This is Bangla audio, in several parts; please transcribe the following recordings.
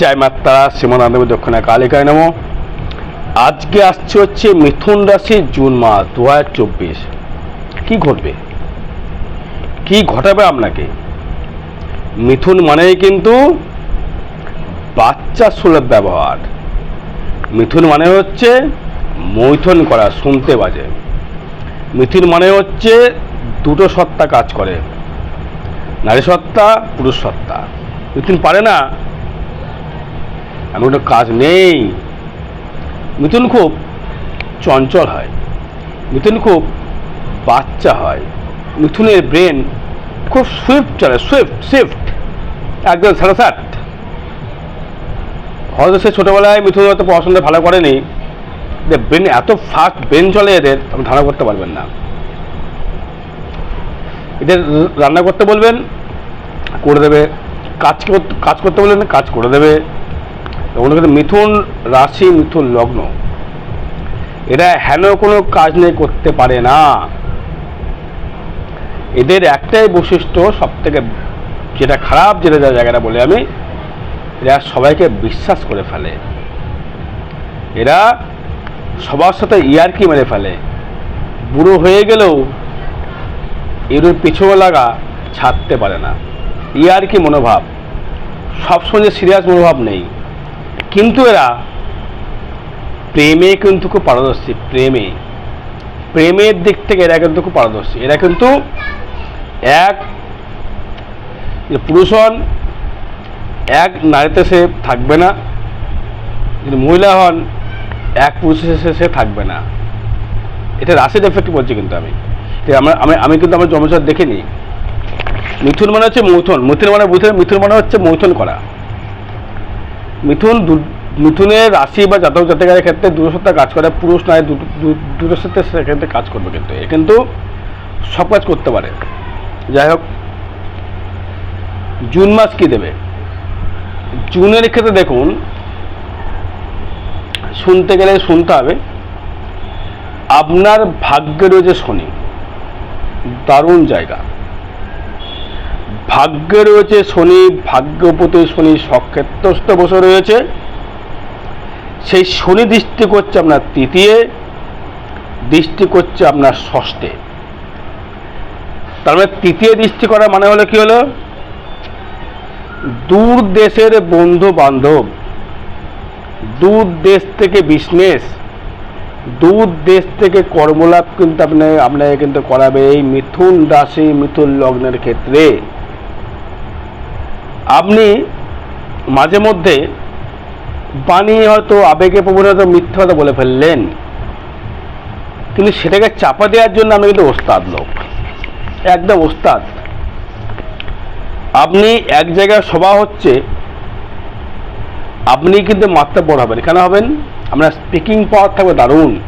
জয় মাত্রা শ্রীমনাদেবী দক্ষিণা কালিকায় নম। আজকে আসছে হচ্ছে মিথুন রাশি জুন মাস দু চব্বিশ। কী ঘটবে? কি ঘটাবে আপনাকে? মিথুন মানেই কিন্তু বাচ্চা সুলভ ব্যবহার। মিথুন মানে হচ্ছে মৈথুন করা, শুনতে বাজে। মিথুন মানে হচ্ছে দুটো সত্তা কাজ করে। নারী সত্তা, পুরুষ সত্তা। মিথুন পারে না এমন কোনো কাজ নেই। মিথুন খুব চঞ্চল হয়। মিথুন খুব বাচ্চা হয়। মিথুনের ব্রেন খুব সুইফট চলে সুইফট সুইফট একদম সাড়ে সাত হয়তো সে ছোটোবেলায় মিথুন হয়তো পড়াশোনা ভালো করেনি। যে ব্রেন এত ফাস্ট ব্রেন চলে এদের আপনি ধারণা করতে পারবেন না। এদের রান্না করতে বলবেন, করে দেবে। কাজ কাজ করতে বলবেন, কাজ করে দেবে। কিন্তু মিথুন রাশি, মিথুন লগ্ন, এরা হেন কোনো কাজ নেই করতে পারে না। এদের একটাই বৈশিষ্ট্য সব থেকে যেটা খারাপ, যেটা জায়গাটা বলে আমি, এরা সবাইকে বিশ্বাস করে ফেলে। এরা সবার সাথে ইয়ারকি মেরে ফেলে। বুড়ো হয়ে গেলেও এর পিছনে লাগা ছাড়তে পারে না। ইয়ারকি মনোভাব, সবসময় সিরিয়াস মনোভাব নেই। কিন্তু এরা প্রেমে কিন্তু খুব পারদর্শী, প্রেমে। প্রেমের দিক থেকে এরা কিন্তু খুব পারদর্শী। এরা কিন্তু এক পুরুষ হন এক নারীতে সে থাকবে না। যদি মহিলা হন, এক পুরুষের সে সে থাকবে না। এটা রাশির এফেক্ট বলছি কিন্তু আমি। আমি আমি কিন্তু আমার জন্মচার দেখিনি। মিথুন মানে হচ্ছে মৈথুন। মিথুন মানে বুঝে, মিথুন মানে হচ্ছে মৈথুন করা। মিথুন মিথুনের রাশি বা জাতক জাতিকারের ক্ষেত্রে দুটো সত্তা কাজ করে, পুরুষ নয় দুটো দু- সেক্ষেত্রে কাজ করবে কিন্তু এ কিন্তু সব কাজ করতে পারে। যাই হোক, জুন মাস কি দেবে? জুনের ক্ষেত্রে দেখুন, শুনতে গেলে শুনতে হবে, আপনার ভাগ্যে রয়েছে শনি, দারুণ জায়গা। ভাগ্যে রয়েছে শনি, ভাগ্যপতি শনি সক্ষেত্রস্থ বসে রয়েছে। সেই শনি দৃষ্টি করছে আপনার তৃতীয়, দৃষ্টি করছে আপনার ষষ্ঠে। তার মানে তৃতীয় দৃষ্টি করা মানে হলো কি হলো? দূর দেশের বন্ধু বান্ধব দূর দেশ থেকে বিজনেস দূর দেশ থেকে কর্মলাভ কিন্তু আপনি, আপনাকে কিন্তু করাবে এই মিথুন রাশি, মিথুন লগ্নের ক্ষেত্রে। আপনি মাঝে মধ্যে বানিয়ে হয়তো আবেগে প্রবণ হয়তো মিথ্যা কথা বলে ফেললেন। কিন্তু সেটাকে চাপা দেওয়ার জন্য আমি কিন্তু ওস্তাদ লোক। একদম ওস্তাদ। আপনি এক জায়গায় সভা হচ্ছে, আপনি কিন্তু মাত্রা বড় হবেন। কেন হবেন? আপনার স্পিকিং পাওয়ার থাকবে দারুণ।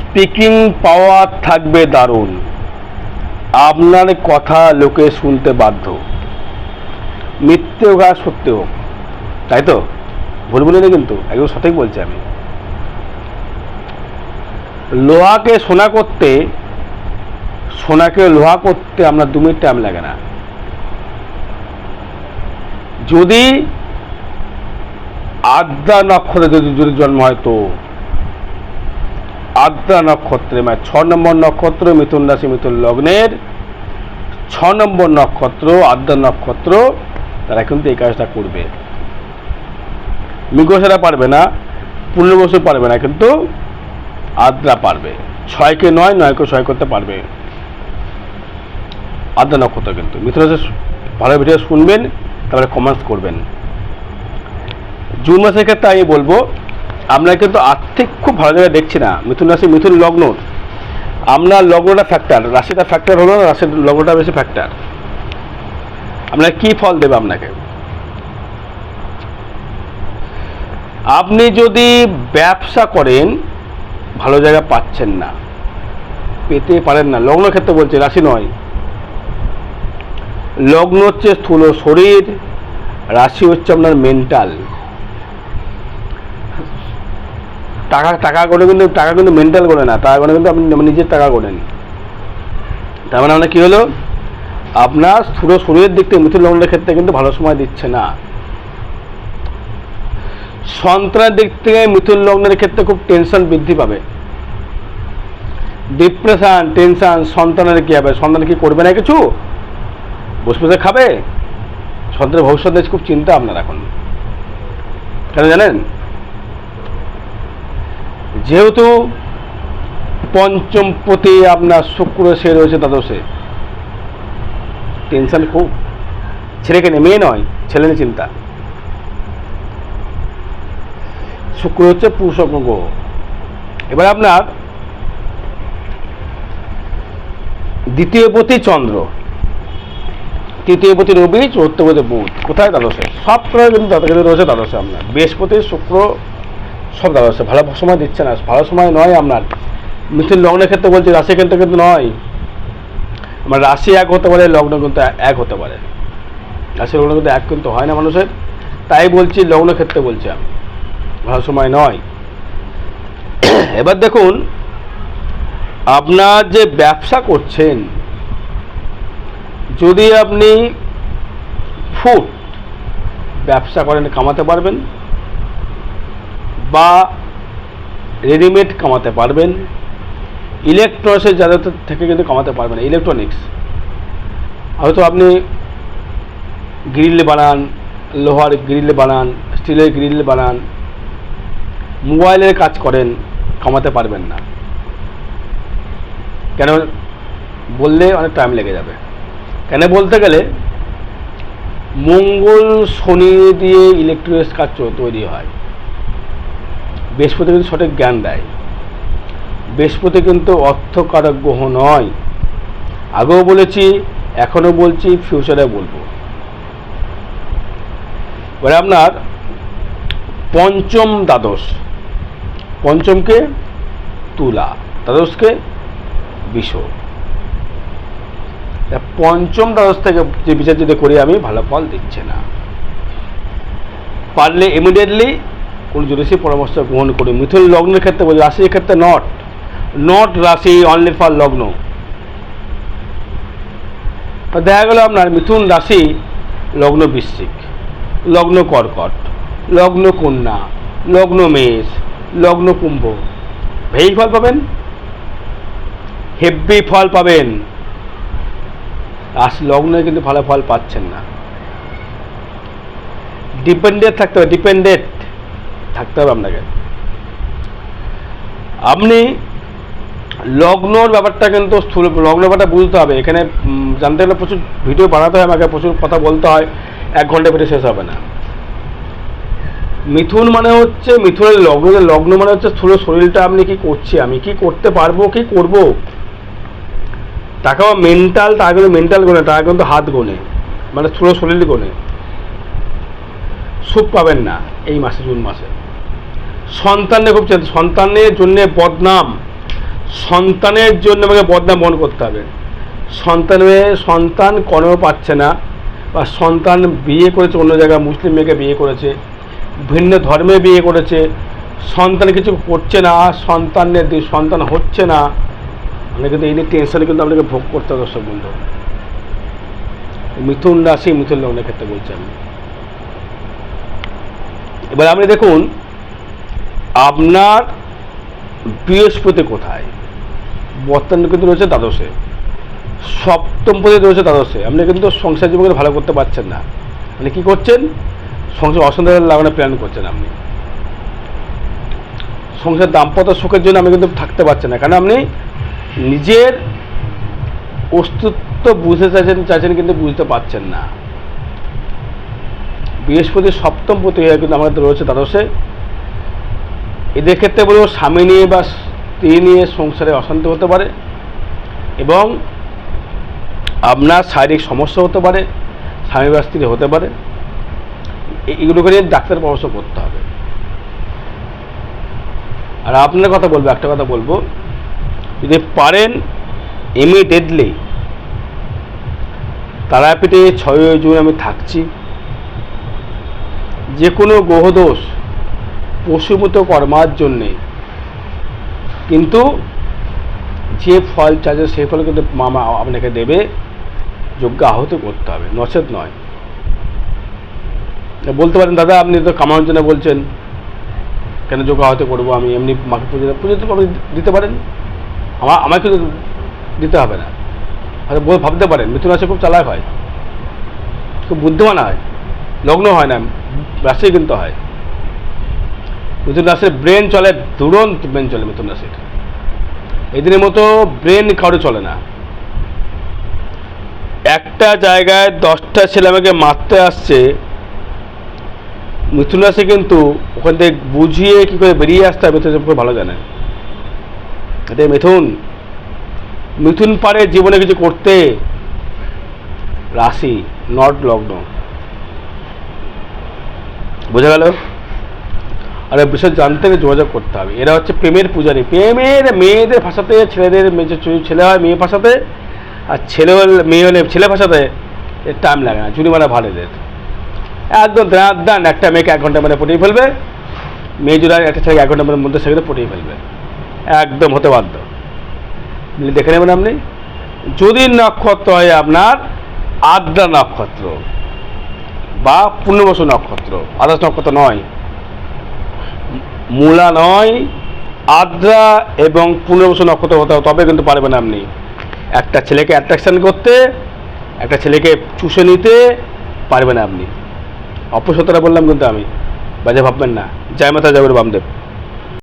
স্পিকিং পাওয়ার থাকবে দারুণ। আপনার কথা লোকে শুনতে বাধ্য। মিথ্যে হোক আর সত্যি হোক, তাই তো? ভুল বলিনি কিন্তু, একদম সঠিক বলছি আমি। লোহাকে সোনা করতে, সোনাকে লোহা করতে আপনার দু মিনিট টাইম লাগে না। যদি আদ্রা নক্ষত্রে যদি যদি জন্ম হয় তো? আদ্রা নক্ষত্রে মানে ছ নম্বর নক্ষত্র মিথুন রাশি মিথুন লগ্নের, ছ নম্বর নক্ষত্র আদ্রা নক্ষত্র তারা কিন্তু এই কাজটা করবে। মৃগসারা পারবে না পূর্ণবসু পারবে না, কিন্তু আদ্রা পারবে। ছয়কে নয়, নয়কে ছয় করতে পারবে। আদ্রা নক্ষত্র কিন্তু। মিথুন রাশি ভালো ভিডিও শুনবেন, তারপরে কমেন্টস করবেন। জুন মাসের ক্ষেত্রে আমি বলব, আমরা কিন্তু আর্থিক খুব ভালো জায়গায় দেখছি না। মিথুন রাশি, মিথুন লগ্ন। আপনার লগ্নটা ফ্যাক্টর রাশিটা ফ্যাক্টর হলো না, রাশির লগ্নটা বেশি ফ্যাক্টর আপনার কি ফল দেবে আপনাকে? আপনি যদি ব্যবসা করেন, ভালো জায়গা পাচ্ছেন না, পেতে পারেন না, লগ্ন ক্ষেত্রে বলছে, রাশি নয়। লগ্ন হচ্ছে স্থূল শরীর, রাশি হচ্ছে আপনার মেন্টাল টাকা টাকা করে কিন্তু, টাকা কিন্তু মেন্টাল করে না, টাকা করে কিন্তু আপনি নিজের টাকা করেন। তার মানে আপনার কী হলো? আপনার স্থূল শরীরের দিক থেকে মিথুন লগ্নের ক্ষেত্রে কিন্তু ভালো সময় দিচ্ছে না। সন্তানের দিক থেকে মিথুন লগ্নের ক্ষেত্রে খুব টেনশন বৃদ্ধি পাবে। ডিপ্রেশন টেনশন সন্তানের কী হবে? সন্তান কি করবে না কিছু? বসে বসে খাবে? সন্তানের ভবিষ্যৎ নিয়ে খুব চিন্তা আপনার এখন। কেন জানেন? যেহেতু পঞ্চম পতি আপনার শুক্র সে রয়েছে দ্বাদশে। টেনশন খুব। ছেলেকে নিয়ে নয়, ছেলে চিন্তা। শুক্র হচ্ছে পুরুষজ্ঞ গ্রহ। এবার আপনার দ্বিতীয় পতি চন্দ্র। তৃতীয় পতি রবি, চতুর্থ পতি বুধ। কোথায় দ্বাদশে? সব গ্রহ কিন্তু কিন্তু রয়েছে দ্বাদশে আপনার। বৃহস্পতি, শুক্র, সব দ্বাদশে। ভালো সময় দিচ্ছে না। ভালো সময় নয় আপনার। মিথুন লগ্নের ক্ষেত্রে বলছি রাশি ক্ষেত্রে কিন্তু নয়। আমার রাশি এক হতে পারে, লগ্ন কিন্তু এক হতে পারে। রাশি লগ্ন কিন্তু এক কিন্তু হয় না মানুষের। তাই বলছি, লগ্ন ক্ষেত্রে বলছি আমি। ভালো সময় নয়। এবার দেখুন, আপনার যে ব্যবসা করছেন, যদি আপনি ফুড ব্যবসা করেন, কামাতে পারবেন, বা রেডিমেড কামাতে পারবেন ইলেকট্রনিক্সের যাদের থেকে কিন্তু কামাতে পারবেন ইলেকট্রনিক্স হয়তো আপনি গ্রিল বানান, লোহার গ্রিল বানান স্টিলের গ্রিল বানান মোবাইলের কাজ করেন, কমাতে পারবেন না। কেন? বললে অনেক টাইম লেগে যাবে। কেন? বলতে গেলে মঙ্গল শনি দিয়ে ইলেকট্রনিক্স কাজ তৈরি হয়। বৃহস্পতি কিন্তু সঠিক জ্ঞান দেয়। বৃহস্পতি কিন্তু অর্থকারক গ্রহ নয়। আগেও বলেছি, এখনও বলছি ফিউচারে বলব। এবারে আপনার পঞ্চম দ্বাদশ। পঞ্চমকে তুলা। দ্বাদশকে বিষ পঞ্চম দ্বাদশ থেকে যে বিচার যদি করি আমি, ভালো ফল দিচ্ছে না। পারলে ইমিডিয়েটলি কোন জ্যোতিষী পরামর্শ গ্রহণ করি মিথুন লগ্নের ক্ষেত্রে বলি রাশির ক্ষেত্রে নট নট রাশি অনলি ফর লগ্ন। দেখা গেল আপনার মিথুন রাশি, লগ্ন বৃশ্চিক, লগ্ন কর্কট, লগ্ন কন্যা, লগ্ন মেষ, লগ্ন কুম্ভ। ভেই ফল পাবেন? হেভি ফল পাবেন। আস, লগ্নে কিন্তু ভালো ফল পাচ্ছেন না। ডিপেন্ডেন্ট থাকতে হবে ডিপেন্ডেন্ট থাকতে হবে আপনাকে। আপনি লগ্নর ব্যাপারটা কিন্তু স্থূল লগ্ন ব্যাপারটা বুঝতে হবে। এখানে জানতে গেলে প্রচুর ভিডিও বানাতে হয়, আমাকে প্রচুর কথা বলতে হয়। এক ঘণ্টা ভিডিও শেষ হবে না। মিথুন মানে হচ্ছে, মিথুনের লগ্ন লগ্ন মানে হচ্ছে স্থূল শরীরটা আপনি কি করছি? আমি কি করতে পারব, কি করব? তাকেও মেন্টাল তাকে কিন্তু মেন্টাল গোনে, তাকে কিন্তু হাত গোনে। মানে স্থূল শরীর গোনে। সুখ পাবেন না এই মাসে, জুন মাসে। সন্তানের খুব চিন্তা সন্তানের জন্য বদনাম। সন্তানের জন্য আমাকে বদনাম বহন করতে হবে। সন্তানের সন্তান কর্ম পাচ্ছে না, বা সন্তান বিয়ে করেছে অন্য জায়গায়, মুসলিম মেয়েকে বিয়ে করেছে, ভিন্ন ধর্মে বিয়ে করেছে, সন্তান কিছু করছে না, সন্তানের সন্তান হচ্ছে না মানে কিন্তু এই নিয়ে টেনশনে কিন্তু আপনাকে ভোগ করতে হবে দর্শক বন্ধু। মিথুন রাশি, মিথুন লগ্নের ক্ষেত্রে বলছি আমি। এবার আপনি দেখুন, আপনার বৃহস্পতি কোথায়? বর্তমানে কিন্তু রয়েছে দ্বাদশে। সপ্তম পদে রয়েছে দ্বাদশে। আপনি কিন্তু সংসার জীবনকে ভালো করতে পারছেন না। মানে কি করছেন? সংসার অসুন্দর লাগানোর প্ল্যান করছেন আপনি। সংসার দাম্পত্য সুখের জন্য আমি কিন্তু থাকতে পারছেন না। কারণ আপনি নিজের অস্তিত্ব বুঝতে চাইছেন চাইছেন কিন্তু বুঝতে পারছেন না। বৃহস্পতি সপ্তম পতি হয়ে কিন্তু আমাদের রয়েছে দ্বাদশে। এদের ক্ষেত্রে বলব স্বামী নিয়ে বা স্ত্রী নিয়ে সংসারে অশান্তি হতে পারে এবং আপনার শারীরিক সমস্যা হতে পারে, স্বামী বা স্ত্রী হতে পারে। এগুলোকে নিয়ে ডাক্তার পরামর্শ করতে হবে। আর আপনার কথা বলব, একটা কথা বলব, যদি পারেন ইমিডিয়েটলি তারাপীঠে ছয় জুন আমি থাকছি। যে কোনো গ্রহদোষ পশুমত কর্মার জন্যে কিন্তু যে ফল চাইছে সেই ফল কিন্তু মামা আপনাকে দেবে, যোগ্য আহত করতে হবে, নচেত নয়। বলতে পারেন, দাদা, আপনি তো কামানোর জন্য বলছেন, কেন যোগা আহত করব আমি? এমনি মাকে পুজো পুজো তো আপনি দিতে পারেন। আমার আমাকে তো দিতে হবে না। হয়তো ভাবতে পারেন মিথুন রাশি খুব চালাক হয়। খুব বুদ্ধিমান হয়। লগ্ন হয় না রাশি কিন্তু হয়। মিথুন রাশির ব্রেন চলে দুরন্ত ব্রেন চলে মিথুন রাশির এই দিনের মতো ব্রেন কারও চলে না। একটা জায়গায় দশটা ছেলে আমাকে মারতে আসছে মিথুন রাশি কিন্তু ওখান থেকে বুঝিয়ে কী করে বেরিয়ে আসতে হবে মিথুন খুব ভালো জানে। এতে মিথুন মিথুন পারে জীবনে কিছু করতে। রাশি নট লগ্ন বোঝা গেল? আর বিষয় জানতে হলে যোগাযোগ করতে হবে। এরা হচ্ছে প্রেমের পূজারী। প্রেমের মেয়েদের ভাষাতে, ছেলেদের ছেলে হয় মেয়ে ভাষাতে, আর ছেলে হলে মেয়ে হলে ছেলে ভাষাতে টাইম লাগে না চুরি মারা ভালো এদের একদম দাঁত দান একটা মেয়েকে এক ঘণ্টার মধ্যে পটিয়ে ফেলবে। মেয়ে জোড়া একটা ছেলেকে এক ঘণ্টার মধ্যে সেখানে পটিয়ে ফেলবে। একদম হতে বাধ্য। দেখে নেবেন আপনি। যদি নক্ষত্র হয় আপনার আদ্রা নক্ষত্র বা পূর্ণবসু নক্ষত্র, আদার্স নক্ষত্র নয়। মূলা নয়, আদ্রা এবং পুনর্বশ নক্ষত্র হতে হবে, তবে কিন্তু পারবেন আপনি। একটা ছেলেকে অ্যাট্রাকশন করতে, একটা ছেলেকে চুষে নিতে পারবেন আপনি। অপসতরা বললাম কিন্তু আমি, বাজে ভাববেন না। জয় মাতা জগর বামদেব।